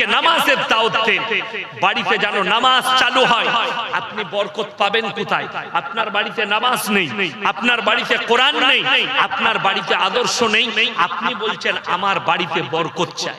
বাড়িকে নামাজের দাওয়াত বাড়িতে যেন নামাজ চালু হয়। আপনি বরকত পাবেন কোথায়? আপনার বাড়িতে নামাজ নেই। আপনার বাড়িতে কোরআন নেই। আপনার বাড়িতে আদর্শ নেই। আপনি বলছেন, আমার বাড়িতে বরকত চাই।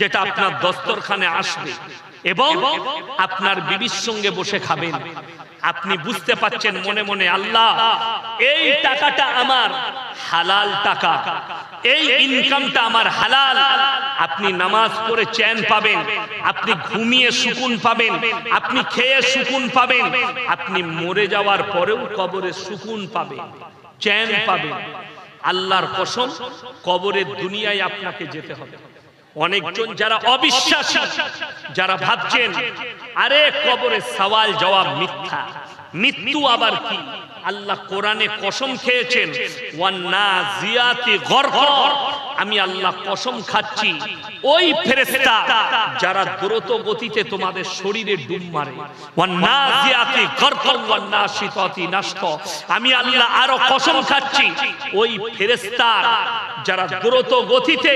যেটা আপনার দস্তরখানে আসবে এবং আপনার বিবির সঙ্গে বসে খাবেন। আপনি বুঝতে পাচ্ছেন মনে মনে, আল্লাহ, এই টাকাটা আমার হালাল টাকা। এই ইনকামটা আমার হালাল। আপনি নামাজ পড়ে চ্যান পাবেন, আপনি ঘুমিয়ে সুকুন পাবেন, আপনি খেয়ে সুকুন পাবেন, আপনি মরে যাওয়ার পরেও কবরে সুকুন পাবেন, চ্যান পাবেন। আল্লাহর কসম, কবরের দুনিয়ায় আপনাকে যেতে হবে। অনেকজন যারা অবিশ্বাসী, যারা ভাবছেন, আরে, কবরে সওয়াল জবাব মিথ্যা। মৃত্যু আবার কি? আল্লাহ কোরআনে কসম খেয়েছেন আমি আল্লাহ কসম খাচ্ছি, ওই ফেরেশতা যারা দ্রুত গতিতে তোমাদের শরীরে ডুব মারে। আমি আল্লাহ আরও কসম খাচ্ছি, ওই ফেরেশতা যারা দ্রুত গতিতে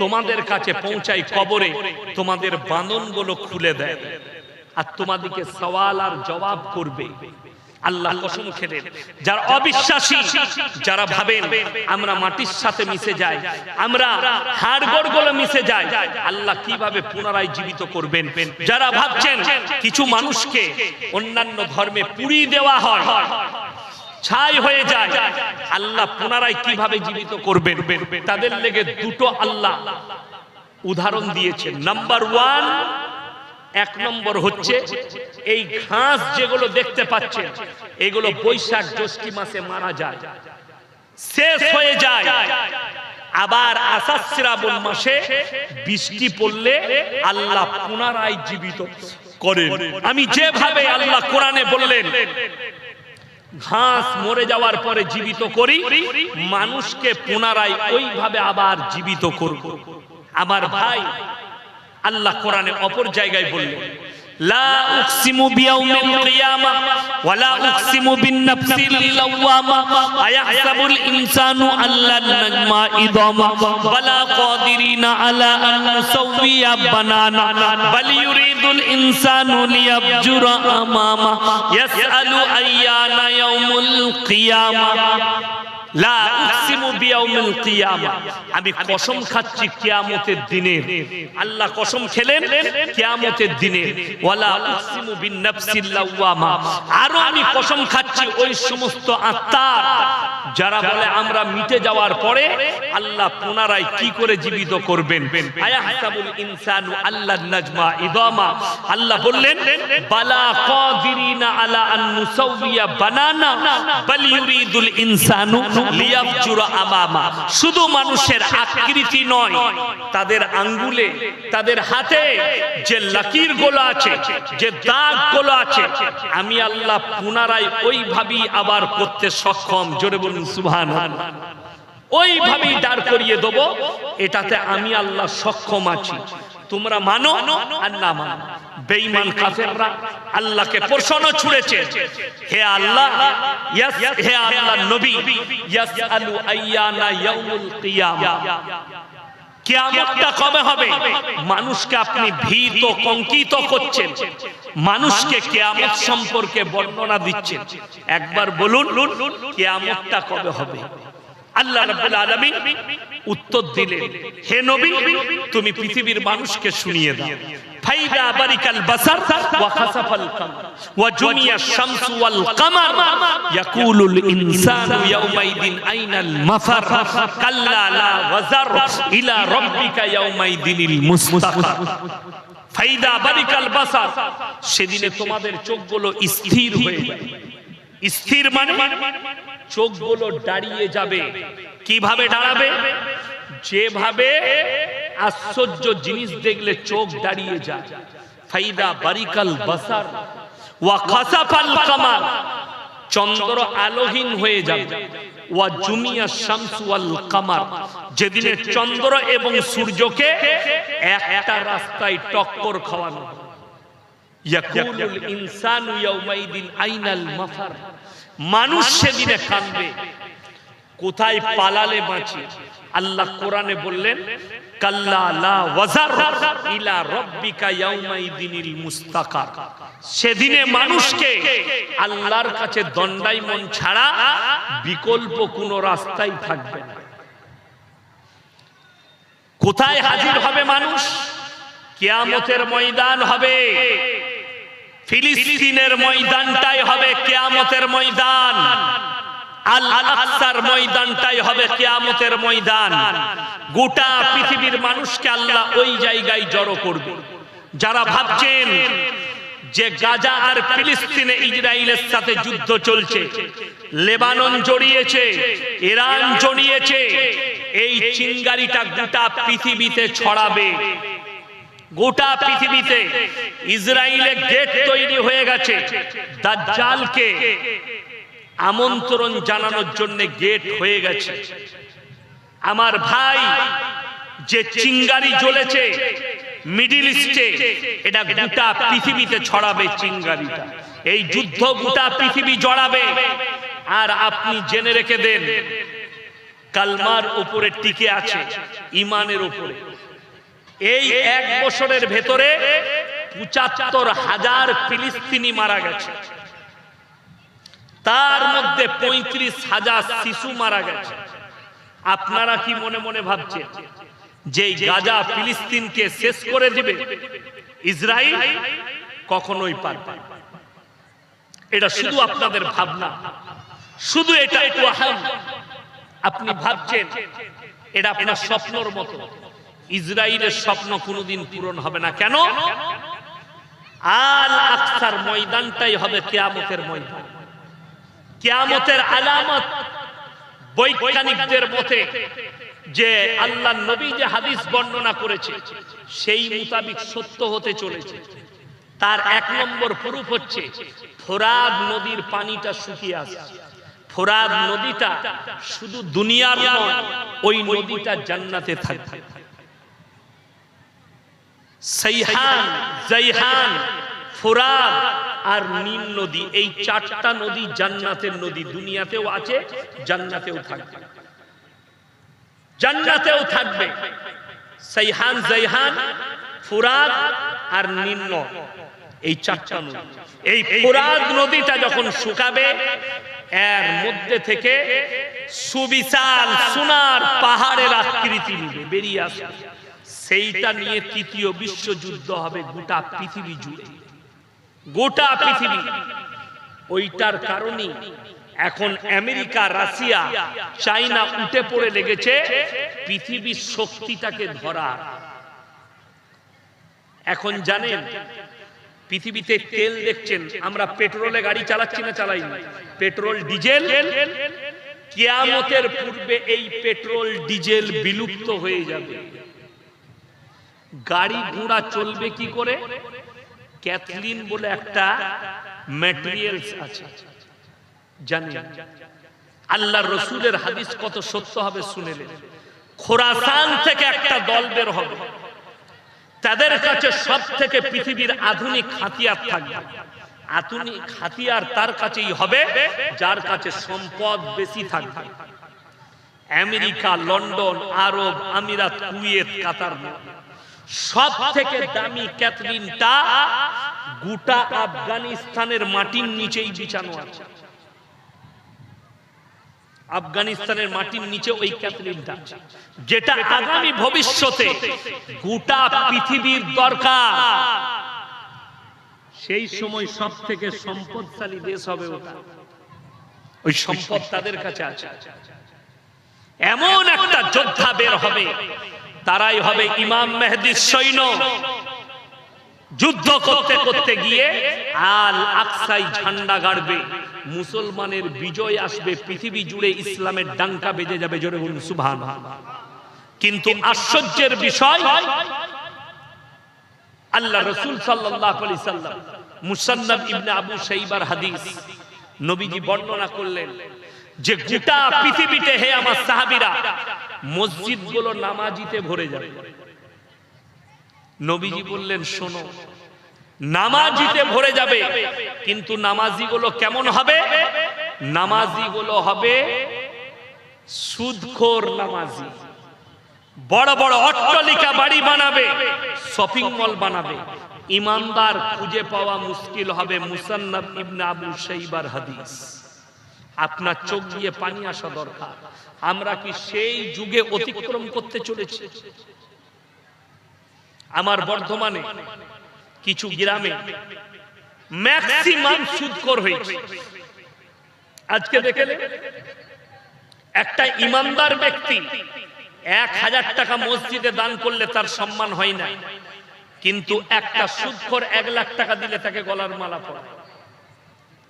তোমাদের কাছে পৌঁছায় কবরে তোমাদের বাঁধনগুলো খুলে দেয়। আর তোমাদেরকে সওয়াল আর জবাব করবে। আল্লাহ কসম খেলেন যারা অবিশ্বাসী, যারা ভাবেন আমরা মাটির সাথে মিশে যাই, আমরা হাড়গড়গুলো মিশে যাই, আল্লাহ কীভাবে পুনরায় জীবিত করবেন? যারা ভাবছেন কিছু মানুষকে অন্যান্য ধর্মে পুরি দেওয়া হয় ছাই হয়ে যায়। আল্লাহ পুনরায় কীভাবে জীবিত করবেন? তাদের লেগে দুটো আল্লাহ উদাহরণ দিয়েছেন। নাম্বার ওয়ান এক নম্বর হচ্ছে এই ঘাস যেগুলো দেখতে পাচ্ছেন, এগুলো বৈশাখ জ্যৈষ্ঠী মাসে মারা যায়। শেষ হয়ে যায়। আবার আষাঢ় শ্রাবণ মাসে বৃষ্টি পড়লে আল্লাহ পুনরায় জীবিত করেন। আমি যেভাবে আল্লাহ কোরআনে বললেন ঘাস মরে যাওয়ার পরে জীবিত করি, মানুষকে পুনরায় ওইভাবে আবার জীবিত করব। আমার ভাই আল্লাহ কোরআনে অপর জায়গায় বললেন লা উকসিমু বিয়াউমিল কিয়ামা ওয়ালা উকসিমু বিন-নাফসিল লাওয়ামা আয়াহসাবুল ইনসানু আল্লান নাজমা ইদামা বালা কাদিরিনা আলা আন নুসাওয়িয়া বানানা বাল ইউরিদুল ইনসানু লিয়াবজুরা আমামা ইয়াসআলু আইয়ানা ইয়াউমুল কিয়ামা লা উকসিমু বিয়াউমিল কিয়ামা আমি কসম খাচ্ছি কিয়ামতের দিনে। আল্লাহ কসম খেলেন কিয়ামতের দিনে। আরও আমি কসম খাচ্ছি ওই সমস্ত যারা বলে আমরা মিটে যাওয়ার পরে আল্লাহ পুনরায় কি করে জীবিত করবেন? আল্লাহ আল্লাহ বললেন বানানা শুধু মানুষের আকৃতি নয়, তাদের আঙ্গুলে, তাদের হাতে যে লাকিরগুলো আছে, যে দাগগুলো আছে, আমি আল্লাহ পুনরায় ওইভাবেই আবার করতে সক্ষম। জোরে বলুন, সুবহানাল্লাহ। ওইভাবেই দাঁড় করিয়ে দেব, এটাতে আমি আল্লাহ সক্ষম আছি। তোমরা মানো আর না মানো। বেঈমান কাফেররা আল্লাহকে প্রশ্ন ছুড়েছে। হে আল্লাহ, ইয়াস, হে আল্লাহ নবী ইয়াসআলু আইয়ানা ইয়াউমুল কিয়ামা। কিয়ামতটা কবে হবে? মানুষকে আপনি ভীত কঙ্কিত করছেন। মানুষকে কিয়ামত সম্পর্কে বর্ণনা দিচ্ছেন। একবার বলুন, কিয়ামতটা কবে হবে? আল্লাহ রাব্বুল আলামিন উত্তর দিলেন হে নবী, তুমি পৃথিবীর মানুষকে শুনিয়ে দাও। ফাইদা বারিকাল বাসার ওয়া খাসাফাল কামার। ওয়া জুমিয়া শামসু ওয়াল কামার। ইয়াকুলুল ইনসানু ইয়াউমাইদিন আইনাল মাফার। কাল্লা লা ওয়াজার ইলা রাব্বিকা ইয়াউমাইদিনিল ফাইদা বারিকাল বাসার। সেদিনে তোমাদের চোখগুলো স্থির হয়ে যাবে। স্থির মানে? চোখগুলো দাঁড়িয়ে যাবে। কীভাবে দাঁড়াবে? যেভাবে আশ্চর্য জিনিস দেখলে চোখ দাঁড়িয়ে যায়। ফাইদা বারিকাল বাসার, ওয়া খাসাফাল কামার, চন্দ্র আলোহীন হয়ে যাবে। ওয়া জুমিয়া কামার, যেদিনে চন্দ্র এবং সূর্যকে একটা রাস্তায় টক্কর খাওয়ানো ইয়াকুলুল ইনসানু ইয়াউমাইদিন আইনাল মাফার, মানুষ সেদিনে কাঁদবে। কোথায় পালালে বাঁচি? আল্লাহ কোরআনে বললেন সেদিনে মানুষকে ছাড়া বিকল্প থাকবে না। কোথায় হাজির হবে মানুষ? কেয়ামতের ময়দান হবে। ফিলিস্তিনের ময়দানটাই হবে কেয়ামতের ময়দান। আল আকসার ময়দানটাই হবে কিয়ামতের ময়দান। গোটা পৃথিবীর মানুষকে আল্লাহ ওই জায়গায় জড়ো করবে। যারা ভাবছেন যে গাজা আর ফিলিস্তিনে ইসরায়েলের সাথে যুদ্ধ চলছে, লেবানন জড়িয়েছে, ইরান জড়িয়েছে, এই চিঙ্গারিটা গোটা পৃথিবীতে ছড়াবে। গোটা পৃথিবীতে ইসরায়েলে গেট তৈরি হয়ে গেছে। দাজ্জালকে আমন্ত্রণ জানানোর জন্য গেট হয়ে গেছে। আমার ভাই যে চিঙ্গারি জ্বলেছে মিডিল ইস্টে এটা গোটা পৃথিবীতে ছড়াবে চিঙ্গারিটা। এই যুদ্ধ গোটা পৃথিবী জড়াবে। আর আপনি জেনে রেখে দেন, কালমার উপরে টিকে আছে, ইমানের উপরে। এই এক বছরের ভেতরে পঁচাত্তর হাজার ফিলিস্তিনি মারা গেছে। তার মধ্যে পঁয়ত্রিশ হাজার শিশু মারা গেছে। আপনারা কি মনে মনে ভাবছেন যে গাজা ফিলিস্তিনকে শেষ করে দিবে? ইসরায়েল কখনোই পারবে এটা শুধু আপনাদের ভাবনা। শুধু এটা ওয়াহাম। আপনি ভাবছেন, এটা আপনার স্বপ্নর মতো। ইসরায়েলের স্বপ্ন কোনোদিন পূরণ হবে না। কেন? আল আকসার ময়দানটাই হবে কেয়ামতের ময়দান। কেয়ামতের আলামত বৈজ্ঞানিকদের মতে যে আল্লাহ নবী যে হাদিস বর্ণনা করেছে, সেই মোতাবিক সত্য হতে চলেছে। তার এক নম্বর প্রুফ হচ্ছে ফোরাদ নদীর পানিটা শুকিয়ে আসছে ফোরাদ নদীটা শুধু দুনিয়ার নয়, ওই নদীটা জান্নাতে থাকবে। সাইহান, জাইহান, ফোরাদ আর নীল নদী, এই চারটা নদী জান্নাতের নদী, দুনিয়াতেও আছে, জান্নাতেও থাকবে। জান্নাতেও থাকবে। সাইহান, জাইহান, ফুরাদ আর নীল এই চারটা নদী। এই ফুরাদ নদীটা যখন শুকাবে, এর মধ্যে থেকে সুবিশাল সোনার পাহাড়ের আকৃতি নিবে, বেরিয়ে আসবে। সেইটা নিয়ে তৃতীয় বিশ্বযুদ্ধ হবে গোটা পৃথিবী জুড়ে। গোটা পৃথিবী। ওইটার কারণে এখন আমেরিকা, রাশিয়া চাইনা উঠে পড়ে লেগেছে পৃথিবীর শক্তিটাকে ধরা। এখন জানেন, পৃথিবীতে তেল দেখছেন, আমরা পেট্রোলে গাড়ি চালাচ্ছি না চালাই পেট্রোল ডিজেল, কিয়ামতের পূর্বে এই পেট্রোল ডিজেল বিলুপ্ত হয়ে যাবে। গাড়ি ঘোড়া চলবে কি করে? ক্যাথলিন বলে একটা ম্যাটেরিয়ালস আছে। জানেন? আল্লাহ রসুলের হাদিস কত সত্য হবে শুনেলেন খোরাসান থেকে একটা দল বের হবে। তাদের কাছে সব থেকে পৃথিবীর আধুনিক হাতিয়ার থাকবে। আধুনিক হাতিয়ার তার কাছেই হবে, যার কাছে সম্পদ বেশি থাকবে। আমেরিকা, লন্ডন, আরব, আমিরাত, কুয়েত, কাতার। সব থেকে দামি ক্যাথরিনটা গোটা আফগানিস্তানের মাটির নিচেই বিছানো আছে। আফগানিস্তানের মাটির নিচে ওই ক্যাথরিনটা যেটা আগামী ভবিষ্যতে গোটা পৃথিবীর দরকার। সেই সময় সব থেকে সম্পদশালী দেশ হবে ওটা। ওই সম্পদ তাদের কাছে আছে। এমন একটা যোদ্ধা বের হবে। তারাই হবে ইমাম মেহেদির সৈন্য। যুদ্ধ করতে করতে গিয়ে আল আকসাই ঝান্ডা গাড়বে। মুসলমানের বিজয় আসবে, পৃথিবী জুড়ে ইসলামের ডাঙ্কা বেজে যাবে, জোরে বলুন সুবহান কিন্তু আশ্চর্যের বিষয়, আল্লাহ রসুল সাল্লাম মুসান্নাদ ইবনে আবু শাইবার হাদিস নবীজি বর্ণনা করলেন যে গোটা পৃথিবীতে হে আমার সাহাবীরা মসজিদগুলো নামাজিতে ভরে যাবে। নবীজি বললেন, শোনো, নামাজিতে ভরে যাবে, কিন্তু নামাজিগুলো কেমন হবে? নামাজিগুলো হবে সুদখোর নামাজি। বড় বড় অট্টালিকা বাড়ি বানাবে, শপিং মল বানাবে। ইমানদার খুঁজে পাওয়া মুশকিল হবে মুসান্নাব ইবনে আবু শাইবার হাদিস। আপনার চোখ দিয়ে পানি আসা দরকার। আমরা কি সেই যুগে অতিক্রম করতে চলেছি? আমার বর্ধমানে কিছু গ্রামে ম্যাক্সিমাম সুদকর হয়েছে। আজকে দেখলে একটা ইমানদার ব্যক্তি এক হাজার টাকা মসজিদে দান করলে তার সম্মান হয় না। কিন্তু একটা সুদখোর এক লাখ টাকা দিলে তাকে গলার মালা পড়ে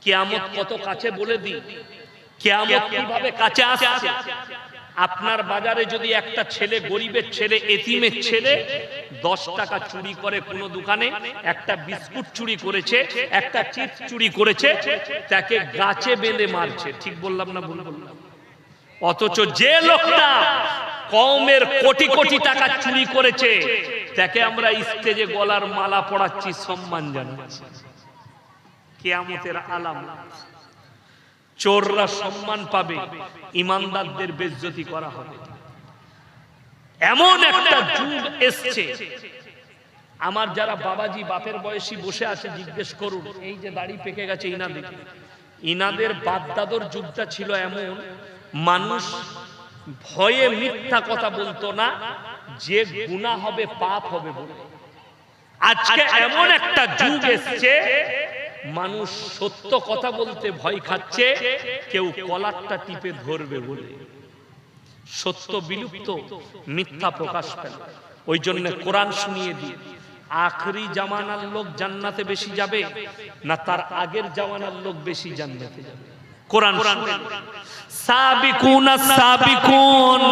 কেয়ামত কত কাছে বলে দিই? কেয়ামত কীভাবে কাছে আসছে? আপনার বাজারে যদি একটা ছেলে গরিবের ছেলে এতিমের ছেলে দশ টাকা চুরি করে কোনো দোকানে একটা বিস্কুট চুরি করেছে একটা চিপস চুরি করেছে তাকে গাছে বেঁধে মারছে। ঠিক বললাম না ভুল? বললাম অথচ যে লোকটা কমের কোটি কোটি টাকা চুরি করেছে তাকে আমরা স্টেজে গলার মালা পড়াচ্ছি সম্মান জানাচ্ছি। কেয়ামতের আলাম। চোররা সম্মান পাবে, ইমানদারদের বেজ্জতি করা হবে। এমন একটা যুগ এসছে। আমার যারা বাবাজি, বাপের বয়সী বসে আছে, জিজ্ঞেস করুন, এই যে দাড়ি পেকে গেছে ইনাদের। ইনাদের বাপদাদর যুগটা ছিল এমন, মানুষ ভয়ে মিথ্যা কথা বলতো না, যে গুণা হবে, পাপ হবে বলে। আজকে এমন একটা যুগ এসছে মানুষ সত্য কথা বলতে ভয় খাচ্ছে, কেউ কলারটা টিপে ধরবে বলে। সত্য বিলুপ্ত, মিথ্যা প্রকাশ পেল। ওই জন্য কোরআন শুনিয়ে দিয়ে আখরি জামানার লোক জান্নাতে বেশি যাবে না তার আগের জামানার লোক বেশি জান্নাতে যাবে। কোরআন সাবিকুন সাবিকুন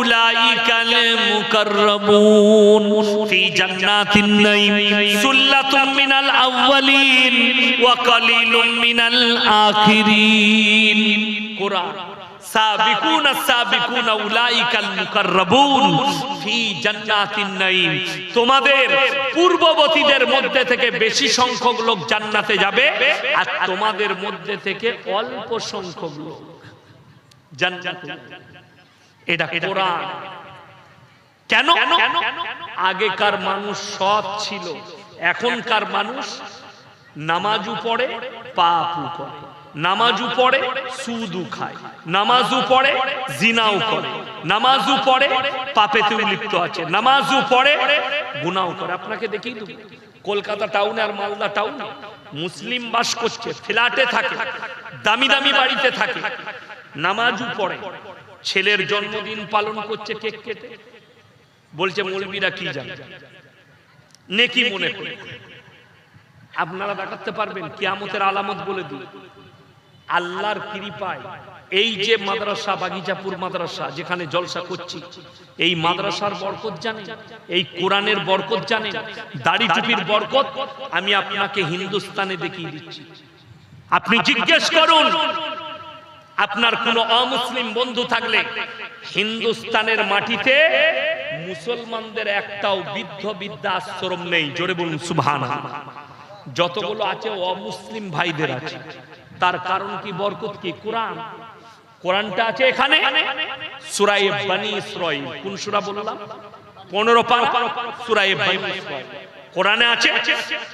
উলাইকাল মুকাররামুন ফি জান্নাতিন নাঈম, সুল্লাতুম মিনাল আউয়ালিন, ওয়া কালিলুম মিনাল আখিরিন। কোরআন সাবিকুন সাবিকুন উলাইকাল মুকাররাবুন ফি জান্নাতিন নাঈম। তোমাদের পূর্ববর্তীদের মধ্যে থেকে বেশি সংখ্যক লোক জান্নাতে যাবে আর তোমাদের মধ্যে থেকে অল্প সংখ্যক লোক জান্নাতে এটা কোরআন। কেন? আগেকার মানুষ সৎ ছিল এখনকার মানুষ নামাজও পড়ে পাপু করে। নামাজু পড়ে সুদু খায়, নামাজু পড়ে জিনাও করে, নামাজু পড়ে পাপেতেও লিপ্ত আছে, নামাজু পড়ে গুনাও করে। আপনাকে দেখি কলকাতা টাউনে আর মালদা টাউনে মুসলিম বাস করছে, ফ্ল্যাটে থাকে, দামি দামি বাড়িতে থাকে। নামাজু পড়ে ছেলের জন্মদিন পালন করছে কেক কেটে। বলছে, মৌলবীরা কি জানে? নেকি মনে করে। আপনারা দেখাতে পারবেন, কিয়ামতের আলামত বলে দিই। আল্লাহর কৃপায় এই যে মাদ্রাসা, বাগিচাপুর মাদ্রাসা, যেখানে জলসা করছি, এই মাদ্রাসার বরকত জানেন এই কোরআনের বরকত জানেন দাড়ি টুপির বরকত আমি আপনাকে হিন্দুস্তানে দেখিয়ে দিচ্ছি। আপনি জিজ্ঞেস করুন, আপনার কোন অমুসলিম বন্ধু থাকলে হিন্দুস্তানের মাটিতে মুসলমানদের একটাও বৃদ্ধ বৃদ্ধা আশ্রম নেই। জোরে বলুন সুবহান যতগুলো আছে অমুসলিম ভাইদের আছে। তার কারণ কি, বরকত কি? কোরআন। কোরআনটা আছে এখানে। সুরাই বানি ইসরাইল। কোন সূরা বললাম? 15 পারা সুরাই বানি ইসরাইল। কোরআনে আছে,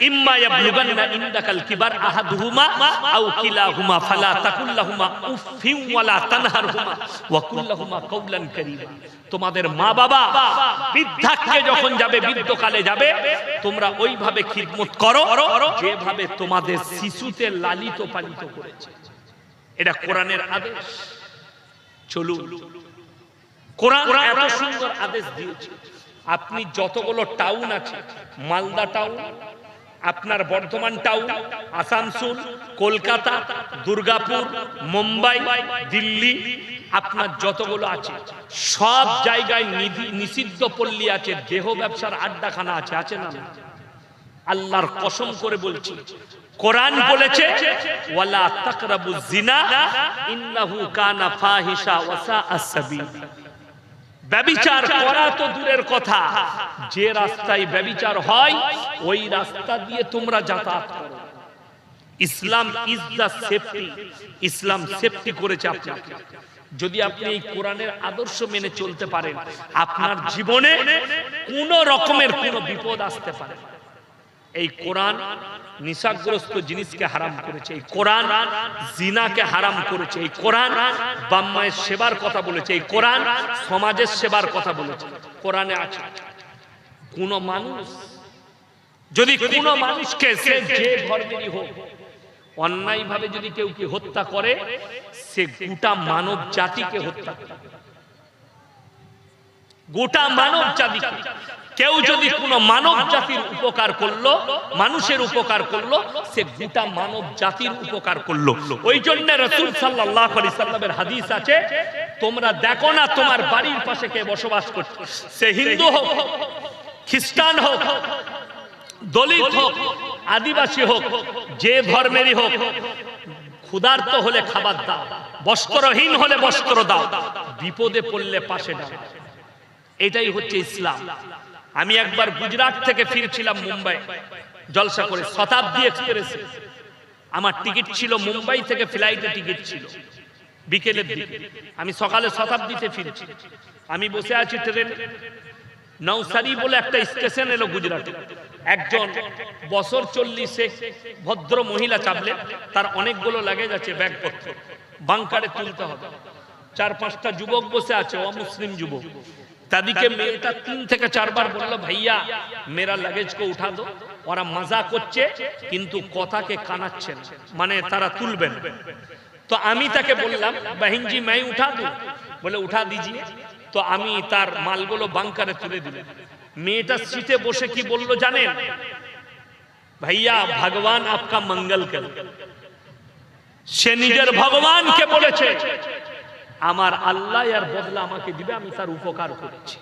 ইম্মা ইয়াবলুগান্না ইনদাকাল কিবার আহাদুহুমা আও কিলাহুমা ফালা তাকুল লাহুমা উফিন ওয়ালা তানহারহুমা ওয়া কুল লাহুমা কাওলান কারীমা। তোমাদের মা বাবা বৃদ্ধাক্যে যখন যাবে, বৃদ্ধকালে যাবে, তোমরা ওইভাবে খিদমত করো, যেভাবে তোমাদের শিশুতে লালিত পালিত করেছে। এটা কোরআনের আদেশ। চলুন, কোরআন এত সুন্দর আদেশ দিয়েছে। আপনি যতগুলো টাউন আছে, মালদা টাউন, আপনার বর্ধমান টাউন, আসানসোল, কলকাতা, দুর্গাপুর, মুম্বাই, দিল্লি, আপনার যতগুলো আছে, সব জায়গায় নিষিদ্ধ পল্লী আছে, দেহ ব্যবসার আড্ডাখানা আছে আছে না আল্লাহর কসম করে বলছি, কোরআন বলেছে, ওয়ালা তাকরাবু জিনা ইন্নাহু কানা ফাহিশা ওয়া সাআ ব্যবিচার করা তো দূরের কথা। যে রাস্তায় ব্যবিচার হয় ওই রাস্তা দিয়ে তোমরা যাতায়াত করো। ইসলাম is the safety Islam safety করেছে আপনাকে। যদি আপনি এই কোরআনের আদর্শ মেনে চলতে পারেন আপনার জীবনে কোন রকমের কোনো বিপদ আসতে পারে না। এই কোরআন নিশাগ্রস্ত জিনিসকে হারাম করেছে, এই কোরআন জিনাকে হারাম করেছে, এই কোরআন বাম্মায়ের সেবার কথা বলেছে, এই কোরআন সমাজের সেবার কথা বলেছে। কোরআনে আছে, কোন মানুষ, যদি কোন মানুষকে সে যে ধর্মেরই হোক অন্যায় ভাবে যদি কেউ কি হত্যা করে, সে গোটা মানব জাতিকে হত্যা করে। গোটা মানব জাতিকে। কেউ যদি কোনো মানব জাতির উপকার করল, মানুষের উপকার করল, সে গোটা মানব জাতির উপকার করল। ওই জন্য রসুল সাল্লাল্লাহু আলাইহি সাল্লামের হাদিস আছে, তোমরা দেখো না তোমার বাড়ির পাশে কে বসবাস করছে। সে হিন্দু হোক, খ্রিস্টান হোক, দলিত হোক, আদিবাসী হোক, যে ধর্মেরই হোক, ক্ষুধার্ত হলে খাবার দাও, বস্ত্রহীন হলে বস্ত্র দাও, বিপদে পড়লে পাশে দাও। এটাই হচ্ছে ইসলাম। আমি একবার গুজরাট থেকে ফিরছিলাম মুম্বাই, জলসা করে, শতাব্দী এক্সপ্রেসে। আমার টিকিট ছিল মুম্বাই থেকে ফ্লাইটে টিকিট ছিল, বিকেলের দিকে। আমি সকালে শতাব্দীতে ফিরছি। আমি বসে আছি ট্রেনে নৌসারি বলে একটা স্টেশন এলো গুজরাটে। একজন বছর চল্লিশে ভদ্র মহিলা চাপলে, তার অনেকগুলো লাগেজ আছে, ব্যাগপত্র বাংকারে তুলতে হবে। চার পাঁচটা যুবক বসে আছে, অমুসলিম যুবক। তাদিকে মেয়েটা তিন থেকে চারবার বলল ভাইয়া মেরা লাগেজ কো উঠা দো ওরা মজা করছে কিন্তু কথাকে কানাচ্ছে মানে তারা তুলবেন তো আমি তাকে বললাম বাহিনজি মাই উঠা দু বলে উঠা দিজিয়ে তো আমি তার মালগুলো বাংকারে তুলে দিলাম মেয়েটা সিটে বসে কি বলল জানেন ভাইয়া ভগবান আপকা মঙ্গল কর সে নিজের ভগবানকে বলেছে আমার আল্লাহ আর বদলা আমাকে দিবে আমি তার উপকার করেছি।